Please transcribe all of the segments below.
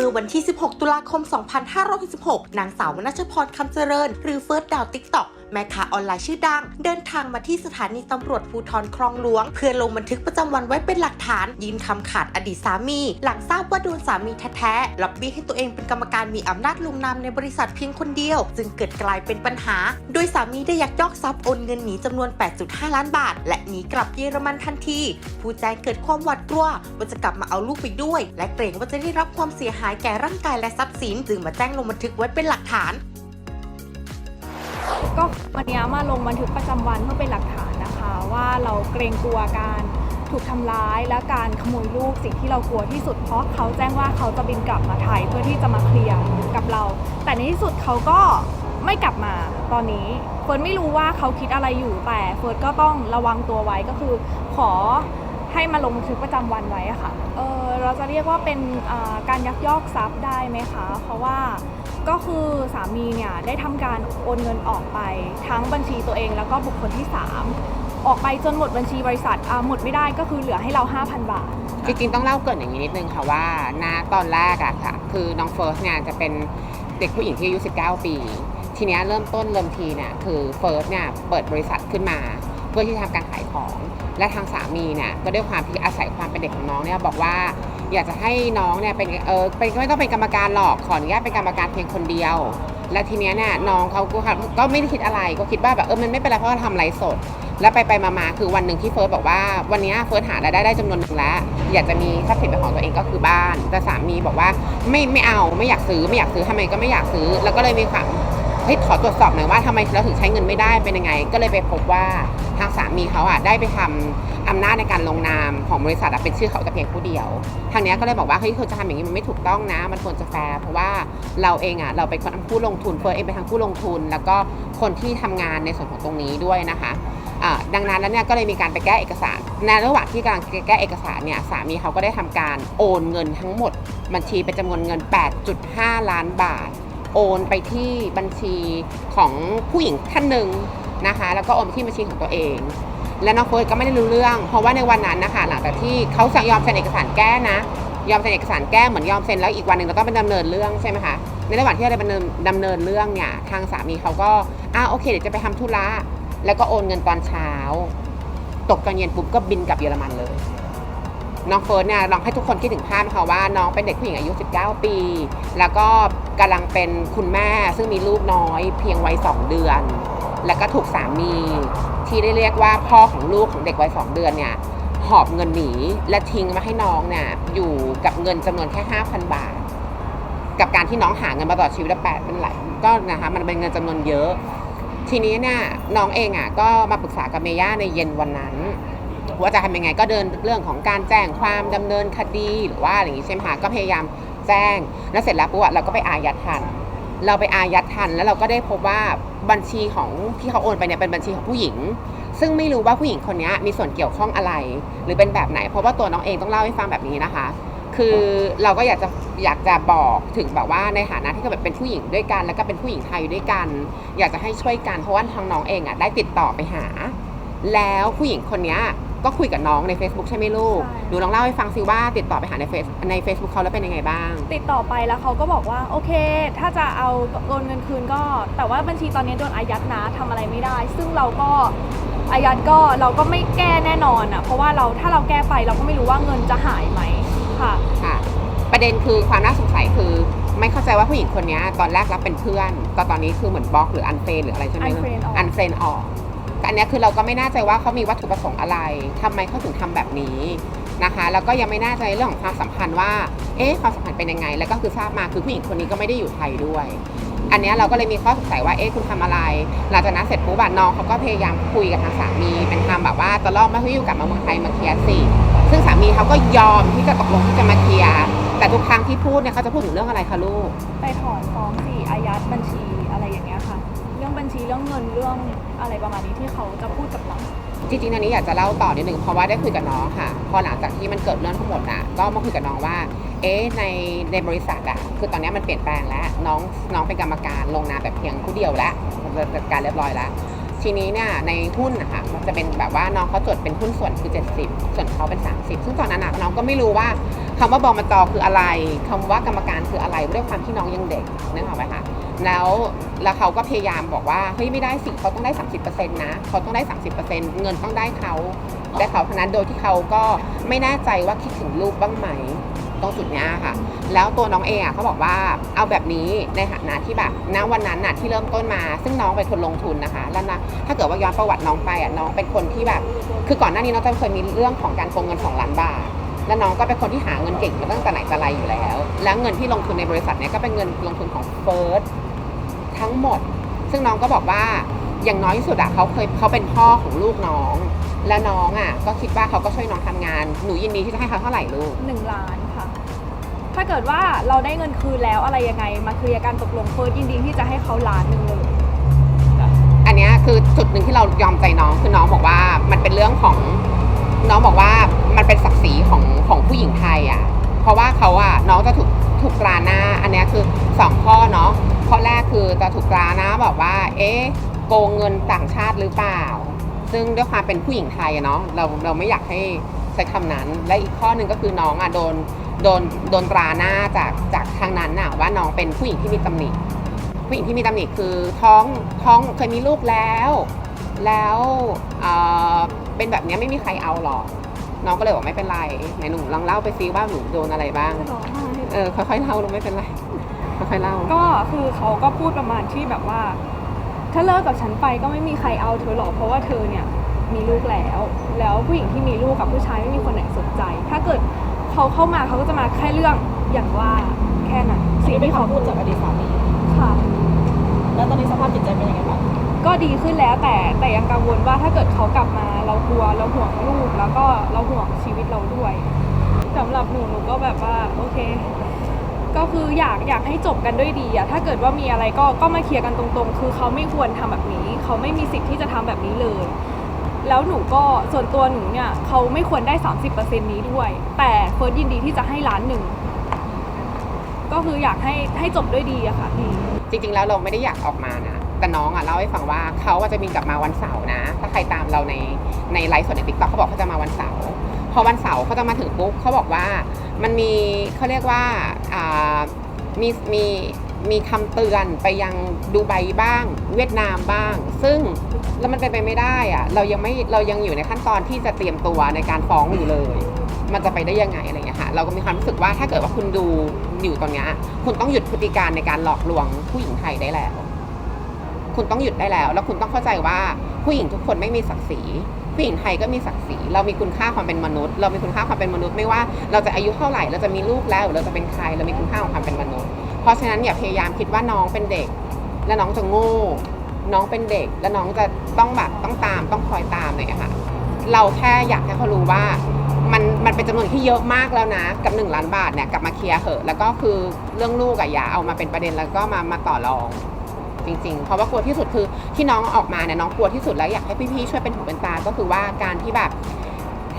เมื่อวันที่ 16 ตุลาคม 2566 นางสาววนัชพรคำเจริญ หรือเฟิร์สดาวติ๊กต็อก แม่ค้าออนไลน์ชื่อดัง เดินทางมาที่สถานีตำรวจภูธรคลองหลวง เพื่อลงบันทึกประจำวันไว้เป็นหลักฐานยินคำขาดอดีตสามี หลังทราบว่าโดนสามีแท้ๆล็อบบี้ให้ตัวเองเป็นกรรมการมีอำนาจลงนามในบริษัทเพียงคนเดียว จึงเกิดกลายเป็นปัญหา โดยสามีได้ยักยอกทรัพย์โอนเงินหนีจำนวน 8.5 ล้านบาท และหนีกลับเยอรมันทันที ผู้แจ้งเกิดความหวาดกลัวว่าจะกลับมาเอาลูกไปด้วย และเกรงว่าจะได้รับความเสียหายแก่ร่างกายและทรัพย์สินจึงมาแจ้งลงบันทึกไว้เป็นหลักฐาน ก็วันนี้มาลงบันทึกประจำวันเพื่อเป็นหลักฐานนะคะ ว่าเราเกรงกลัวการถูกทำร้ายและการขโมยลูกสิ่งที่เรากลัวที่สุด เพราะเขาแจ้งว่าเขาจะบินกลับมาไทยเพื่อที่จะมาเคลียร์กับเรา แต่ในที่สุดเขาก็ไม่กลับมาตอนนี้เฟิร์นไม่รู้ว่าเขาคิดอะไรอยู่แต่เฟิร์นก็ต้องระวังตัวไว้ก็คือ ขอให้มาลงบันทึกประจำวันไว้อะค่ะเออเราจะเรียกว่าเป็นการยักยอกทรัพย์ได้ไหมคะ เพราะว่า ก็คือสามีเนี่ยได้ทำการโอนเงินออกไปทั้งบัญชีตัวเองแล้วก็บุคคลที่ 3 ออกไปจนหมดบัญชีบริษัทอ่าหมดไม่ได้ก็คือเหลือให้เรา 5,000 บาท จริงๆ ต้องเล่าเกรินอย่างนี้นิดนึงค่ะว่าณตอนแรกอะค่ะ คือน้องเฟิร์สเนี่ยจะเป็นเด็กผู้หญิงที่อายุ 19 ปี ทีเนี้ยเริ่มต้นเริ่มทีเนี่ยคือเฟิร์สเนี่ยเปิดบริษัทขึ้นมา เพื่อที่จะทำการขายของ และทางสามีเนี่ยก็ด้วยความที่อาศัยความเป็นเด็กของน้องเนี่ยบอกว่า อยากจะให้น้องเนี่ยเป็นเออเป็นไม่ต้องเป็นกรรมการหรอกขออนุญาตเป็นกรรมการเพียงคนเดียว และทีเนี้ยเนี่ยน้องเขาก็ก็ไม่ได้คิดอะไรก็คิดว่าแบบเออมันไม่เป็นไรเพราะว่าทำไลฟ์สด แล้วไปไปมามาคือวันหนึ่งที่เฟิร์สบอกว่าวันเนี้ยเฟิร์สหารายได้ได้จำนวนหนึ่งแล้ว อยากจะมีทรัพย์สินเป็นของตัวเองก็คือบ้าน แต่สามีบอกว่าไม่ไม่เอาไม่อยากซื้อไม่อยากซื้อทำไมก็ไม่อยากซื้อ แล้วก็เลยมีความเฮ้ยขอตรวจสอบหน่อยว่าทำไมเราถึงใช้เงินไม่ได้เป็นยังไง ก็เลยไปพบว่าทางสามีเขาอะได้ไปทำ อำนาจในการลงนามของบริษัทเป็นชื่อเขาแต่เพียงผู้เดียว ทางนี้ก็เลยบอกว่าเฮ้ยคุณจะทำอย่างนี้มันไม่ถูกต้องนะ มันควรจะแฟร์เพราะว่าเราเองอะเราเป็นคนผู้ลงทุนเฟิร์สเองเป็นทั้งผู้ลงทุน แล้วก็คนที่ทำงานในส่วนของตรงนี้ด้วยนะคะดังนั้นแล้วเนี่ยก็เลยมีการไปแก้เอกสาร ในระหว่างที่กำลังแก้เอกสารเนี่ยสามีเขาก็ได้ทำการโอนเงินทั้งหมด บัญชีเป็นจำนวนเงิน 8.5 ล้านบาท โอนไปที่บัญชีของผู้หญิงท่านหนึ่งนะคะ แล้วก็โอนไปที่บัญชีของตัวเอง และน้องเฟิร์สก็ไม่ได้รู้เรื่อง เพราะว่าในวันนั้นนะคะหลังจากที่เขาสั่งยอมเซ็นเอกสารแก้นะ ยอมเซ็นเอกสารแก้เหมือนยอมเซ็นแล้วอีกวันหนึ่งเราต้องไปดำเนินเรื่องใช่ไหมคะในระหว่างที่เราดำเนินดำเนินเรื่องเนี่ยทางสามีเขาก็อ่าโอเคเดี๋ยวจะไปทำธุระแล้วก็โอนเงินตอนเช้า ตกตอนเย็นปุ๊บก็บินกลับเยอรมันเลย น้องเฟิร์สเนี่ยลองให้ทุกคนคิดถึงภาพนะคะว่าน้องเป็นเด็กผู้หญิงอายุ 19 ปี แล้วก็กำลังเป็นคุณแม่ซึ่งมีลูกน้อย เพียงวัย2เดือน แล้วก็ถูกสามี ที่ได้เรียกว่าพ่อของลูกของเด็กวัย2เดือนเนี่ยหอบเงินหนีและทิ้งมาให้น้องเนี่ยอยู่กับเงินจำนวนแค่5,000บาท กับการที่น้องหาเงินมาตลอดชีวิตแปดเป็นหลายก็นะคะมันเป็นเงินจำนวนเยอะ ทีนี้เนี่ยน้องเองอะก็มาปรึกษากับเมย่าในเย็นวันนั้นว่าจะทำยังไงก็เดินเรื่องของการแจ้งความดำเนินคดีหรือว่าอะไรอย่างนี้ใช่ไหมคะก็พยายามแจ้งแล้วเสร็จแล้วปุ๊บเราก็ไปอายัดทัน เราไปอายัดทันแล้วเราก็ได้พบว่าบัญชีของที่เขาโอนไปเนี่ยเป็นบัญชีของผู้หญิง ซึ่งไม่รู้ว่าผู้หญิงคนนี้มีส่วนเกี่ยวข้องอะไร หรือเป็นแบบไหน เพราะว่าตัวน้องเองต้องเล่าให้ฟังแบบนี้นะคะ คือเราก็อยากจะอยากจะบอกถึงแบบว่าในฐานะที่เขาแบบเป็นผู้หญิงด้วยกัน แล้วก็เป็นผู้หญิงไทยด้วยกัน อยากจะให้ช่วยกันเพราะว่าทางน้องเองอะได้ติดต่อไปหา แล้วผู้หญิงคนนี้ ก็คุยกับน้องใน Facebook ใช่ไหมลูก ใช่ หนูลองเล่าให้ฟังซิว่าติดต่อไปหาในเฟซใน Facebook เขาแล้วเป็นยังไงบ้าง ติดต่อไปแล้วเขาก็บอกว่าโอเค ถ้าจะเอาโอนเงินคืนก็ แต่ว่าบัญชีตอนนี้โดนอายัดนะทำอะไรไม่ได้ ซึ่งเราก็อายัดก็เราก็ไม่แก้แน่นอนอะเพราะว่าเราถ้าเราแก้ไปเราก็ไม่รู้ว่าเงินจะหายไหมค่ะ ค่ะ ประเด็นคือความน่าสงสัยคือไม่เข้าใจว่าผู้หญิงคนนี้ตอนแรกรับเป็นเพื่อนแต่ตอนนี้คือเหมือนบล็อกหรืออันเฟนหรืออะไรใช่ไหม unfriend ออก อันเฟนออก อันนี้คือเราก็ไม่แน่ใจว่าเขามีวัตถุประสงค์อะไรทำไมเขาถึงทำแบบนี้นะคะแล้วก็ยังไม่แน่ใจเรื่องของความสัมพันธ์ว่าเอ๊ะความสัมพันธ์เป็นยังไง แล้วก็คือทราบมาคือผู้หญิงคนนี้ก็ไม่ได้อยู่ไทยด้วย อันนี้เราก็เลยมีข้อสงสัยว่าเอ๊ะคุณทำอะไรหลังจากนั้นเสร็จปุ๊บน้องเขาก็พยายามคุยกับทางสามีเป็นทำแบบว่าจะรอบมาให้อยู่กับมาเมืองไทยมาเคลียร์สิซึ่งสามีเขาก็ยอมที่จะตกลงที่จะมาเคลียร์แต่ทุกครั้งที่พูดเนี่ยเขาจะพูดถึงเรื่องอะไรคะลูกไปถอนฟ้องสี่อายัดบัญ เรื่องเงินเรื่องอะไรประมาณนี้ที่เขาจะพูดกับเราจริงๆอันนี้อยากจะเล่าต่อนิดนึงเพราะว่าได้คุยกับน้องค่ะ พอหลังจากที่มันเกิดเรื่องทั้งหมดน่ะ ก็มาคุยกับน้องว่า เอ๊ะในในบริษัทอะคือตอนนี้มันเปลี่ยนแปลงแล้ว น้องน้องเป็นกรรมการลงนามแบบเพียงผู้เดียวแล้วจัดการเรียบร้อยแล้วทีนี้เนี่ยในหุ้นนะคะมันจะเป็นแบบว่าน้องเขาจดเป็นหุ้นส่วนคือ 70 ส่วนเขาเป็น 30 ซึ่งตอนนั้นน่ะน้องก็ไม่รู้ว่าคำว่าบอมจคืออะไรคำว่ากรรมการคืออะไรด้วยความที่น้องยังเด็กนึกออกไหมคะ แล้วแล้วเขาก็พยายามบอกว่าเฮ้ยไม่ได้สิเขาต้องได้ 30%นะเขาต้องได้ 30%เงินต้องได้เขาได้เขาเท่านั้นโดยที่เขาก็ไม่แน่ใจว่าคิดถึงลูกบ้างไหมตรงจุดนี้ค่ะ แล้วตัวน้องเองอะเขาบอกว่าเอาแบบนี้ในฐานะที่แบบณวันนั้นน่ะที่เริ่มต้นมา ซึ่งน้องเป็นคนลงทุนนะคะแล้วนะถ้าเกิดว่าย้อนประวัติน้องไปอะน้องเป็นคนที่แบบ คือก่อนหน้านี้น้องจะเคยมีเรื่องของการโกงเงิน2ล้านบาทแล้วน้องก็เป็นคนที่หาเงินเก่งมาตั้งแต่ไหนแต่ไรอยู่แล้ว แล้วเงินที่ลงทุนในบริษัทเนี้ยก็เป็นเงินลงทุนของเฟิร์ส ทั้งหมด ซึ่งน้องก็บอกว่าอย่างน้อยที่สุดอะเขาเคยเขาเป็นพ่อของลูกน้อง และน้องอะก็คิดว่าเขาก็ช่วยน้องทำงาน หนูยินดีที่จะให้เขาเท่าไหร่ลูก หนึ่งล้านค่ะ ถ้าเกิดว่าเราได้เงินคืนแล้วอะไรยังไง มาเคลียร์กันตกลงเฟิร์สยินดีที่จะให้เขาล้านหนึ่งเลยอันเนี้ยคือจุดหนึ่งที่เรายอมใจน้องคือน้องบอกว่ามันเป็นเรื่องของน้องบอกว่ามันเป็นศักดิ์ศรีของของผู้หญิงไทยอะเพราะว่าเขาอะน้องจะถูก ถูกตราหน้า อันเนี้ยคือสองข้อเนาะข้อแรกคือจะถูกตราหน้าบอกว่า เอ๊ะโกงเงินต่างชาติหรือเปล่า ซึ่งด้วยความเป็นผู้หญิงไทยเนาะเราเราไม่อยากให้ใช้คำนั้น และอีกข้อหนึ่งก็คือน้องอะโดนโดนโดนตราหน้าจากจากทางนั้นน่ะว่าน้องเป็นผู้หญิงที่มีตำหนิผู้หญิงที่มีตำหนิคือท้องท้องเคยมีลูกแล้ว แล้วเอ่อเป็นแบบนี้ไม่มีใครเอาหรอกน้องก็เลยบอกไม่เป็นไรไหนหนูลองเล่าไปซิว่าหนูโดนอะไรบ้าง เออค่อยๆเล่าลูกไม่เป็นไรค่อยๆเล่าก็คือเขาก็พูดประมาณที่แบบว่า ถ้าเลิกกับฉันไปก็ไม่มีใครเอาเธอหรอกเพราะว่าเธอเนี่ยมีลูกแล้ว แล้วผู้หญิงที่มีลูกกับผู้ชายไม่มีคนไหนสนใจ ถ้าเกิดเขาเข้ามาเขาก็จะมาแค่เรื่องอย่างว่าแค่นั้นสิ่งที่เขาพูดจากอดีตสามีค่ะ แล้วตอนนี้สภาพจิตใจเป็นยังไงบ้างก็ดีขึ้นแล้วแต่แต่ยังกังวลว่าถ้าเกิดเขากลับมาเรากลัวเราห่วงลูกแล้วก็เราห่วงชีวิตเราด้วย สำหรับหนูหนูก็แบบว่าโอเค ก็คืออยากอยากให้จบกันด้วยดีอะถ้าเกิดว่ามีอะไรก็ก็มาเคลียร์กันตรงๆ คือเขาไม่ควรทำแบบนี้ เขาไม่มีสิทธิ์ที่จะทำแบบนี้เลย แล้วหนูก็ส่วนตัวหนูเนี่ยเขาไม่ควรได้ 30%นี้ด้วย แต่เฟิร์สยินดีที่จะให้ล้านหนึ่ง ก็คืออยากให้ให้จบด้วยดีอะค่ะพี่ จริงๆ แล้วเราไม่ได้อยากออกมานะ แต่น้องอะเล่าให้ฟังว่าเขาอะจะบินกลับมาวันเสาร์นะ ถ้าใครตามเราในในไลฟ์สดในติ๊กต็อกเขาบอกเขาจะมาวันเสาร์ อวันเสาร์เขาจะมาถึงปุ๊บเขาบอกว่ามันมีเขาเรียกว่าามีมีมีคำเตือนไปยังดูไบบ้าง เวียดนามบ้าง ซึ่งแล้วมันเป็นไปไม่ได้อะเรายังไม่เรายังอยู่ในขั้นตอนที่จะเตรียมตัวในการฟ้องอยู่เลย มันจะไปได้ยังไงอะไรอย่างเงี้ยค่ะเราก็มีความรู้สึกว่าถ้าเกิดว่าคุณดูอยู่ตอนเนี้ยคุณต้องหยุดพฤติการในการหลอกลวงผู้หญิงไทยได้แล้ว คุณต้องหยุดได้แล้ว แล้วคุณต้องเข้าใจว่าผู้หญิงทุกคนไม่มีศักดิ์ศรี ผู้หญิงไทยก็มีศักดิ์ศรีเรามีคุณค่าความเป็นมนุษย์ เรามีคุณค่าความเป็นมนุษย์ไม่ว่าเราจะอายุเท่าไหร่เราจะมีลูกแล้วหรือเราจะเป็นใครเรามีคุณค่าของความเป็นมนุษย์ เพราะฉะนั้นอย่าพยายามคิดว่าน้องเป็นเด็ก และน้องจะโง่ น้องเป็นเด็ก และน้องจะต้องแบบต้องตามต้องคอยตามอะไรอย่างเงี้ยค่ะเราแค่อยากให้เขารู้ว่ามันมันเป็นจำนวนที่เยอะมากแล้วนะ กับ 1 ล้านบาทเนี่ยกลับมาเคลียร์เหอะ แล้วก็คือเรื่องลูกอะอย่าเอามาเป็นประเด็นแล้วก็มามาต่อรอง จริงๆ เพราะว่ากลัวที่สุดคือที่น้องออกมาเนี่ยน้องกลัวที่สุดแล้วอยากให้พี่ๆช่วยเป็นหูเป็นตา ก็คือว่าการที่แบบ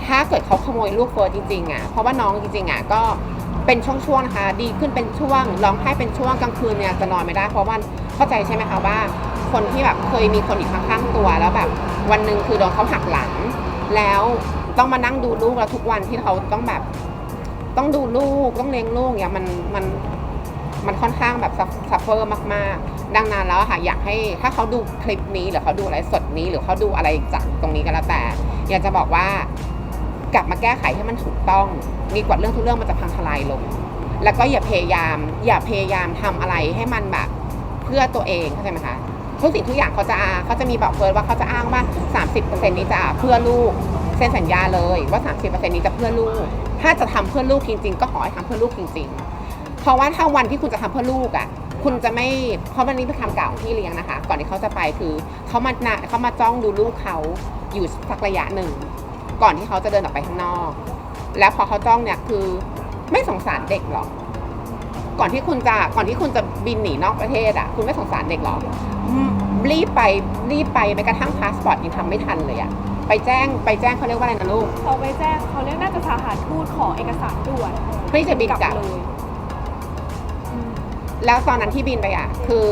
ถ้าเกิดเขาขโมยลูกเฟิร์สจริงๆอะเพราะว่าน้องจริงๆอะก็เป็นช่วงๆนะคะดีขึ้นเป็นช่วงร้องไห้เป็นช่วงกลางคืนเนี่ยจะนอนไม่ได้เพราะว่าเข้าใจใช่ไหมคะว่า คนที่แบบเคยมีคนอีกข้างๆตัวแล้วแบบ วันหนึ่งคือโดนเขาหักหลัง แล้วต้องมานั่งดูลูกแล้วทุกวันที่เขาต้องแบบ ต้องดูลูกต้องเลี้ยงลูกเนี่ยมันมัน มันค่อนข้างแบบซัฟเฟอร์มากๆ ดังนั้นแล้วค่ะอยากให้ถ้าเขาดูคลิปนี้หรือเขาดูอะไรสดนี้ หรือเขาดูอะไรจากตรงนี้ก็แล้วแต่ อยากจะบอกว่ากลับมาแก้ไขให้มันถูกต้องดีกว่าเรื่องทุกเรื่องมันจะพังทลายลง แล้วก็อย่าพยายาม อย่าพยายามทำอะไรให้มันแบบเพื่อตัวเองเข้าใจไหมคะทุกสิ่งทุกอย่างเขาจะอ้าเขาจะมีบอกเฟิร์สว่าเขาจะอ้างว่า 30%นี้จะเพื่อลูกเซ็นสัญญาเลยว่า 30%นี้จะเพื่อลูก ถ้าจะทำเพื่อลูกจริง ๆ ก็ขอให้ทำเพื่อลูกจริง ๆ เพราะว่าถ้าวันที่คุณจะทำเพื่อลูกอะ คุณจะไม่เพราะวันนี้เป็นคำกล่าวของพี่เลี้ยงนะคะ ก่อนที่เขาจะไปคือเขามานะเขามาจ้องดูลูกเขาอยู่สักระยะหนึ่ง ก่อนที่เขาจะเดินออกไปข้างนอก แล้วพอเขาจ้องเนี่ยคือไม่สงสารเด็กหรอก ก่อนที่คุณจะก่อนที่คุณจะบินหนีนอกประเทศอะคุณไม่สงสารเด็กหรอกอืมรีบไปรีบไปแม้กระทั่งพาสปอร์ตยังทำไม่ทันเลยอะไปแจ้งไปแจ้งเขาเรียกว่าอะไรนะลูกเขาไปแจ้งเขาเรียกน่าจะสถานทูตขอเอกสารด่วนเพื่อที่จะบินกลับ เลยอืม แล้วตอนนั้นที่บินไปอะคือ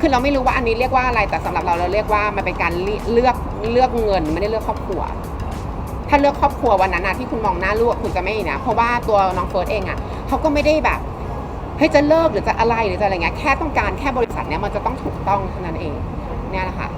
คือเราไม่รู้ว่าอันนี้เรียกว่าอะไรแต่สำหรับเราเราเรียกว่ามันเป็นการเลือกเลือกเงินไม่ได้เลือกครอบครัว ถ้าเลือกครอบครัววันนั้นนะที่คุณมองหน้าลูกคุณจะไม่นะเพราะว่าตัวน้องเฟิร์สเองอะเขาก็ไม่ได้แบบเฮ้ยจะเลิกหรือจะอะไรหรือจะอะไรเงี้ยแค่ต้องการแค่บริษัทเนี้ยมันจะต้องถูกต้องเท่านั้นเองเนี่ยแหละค่ะ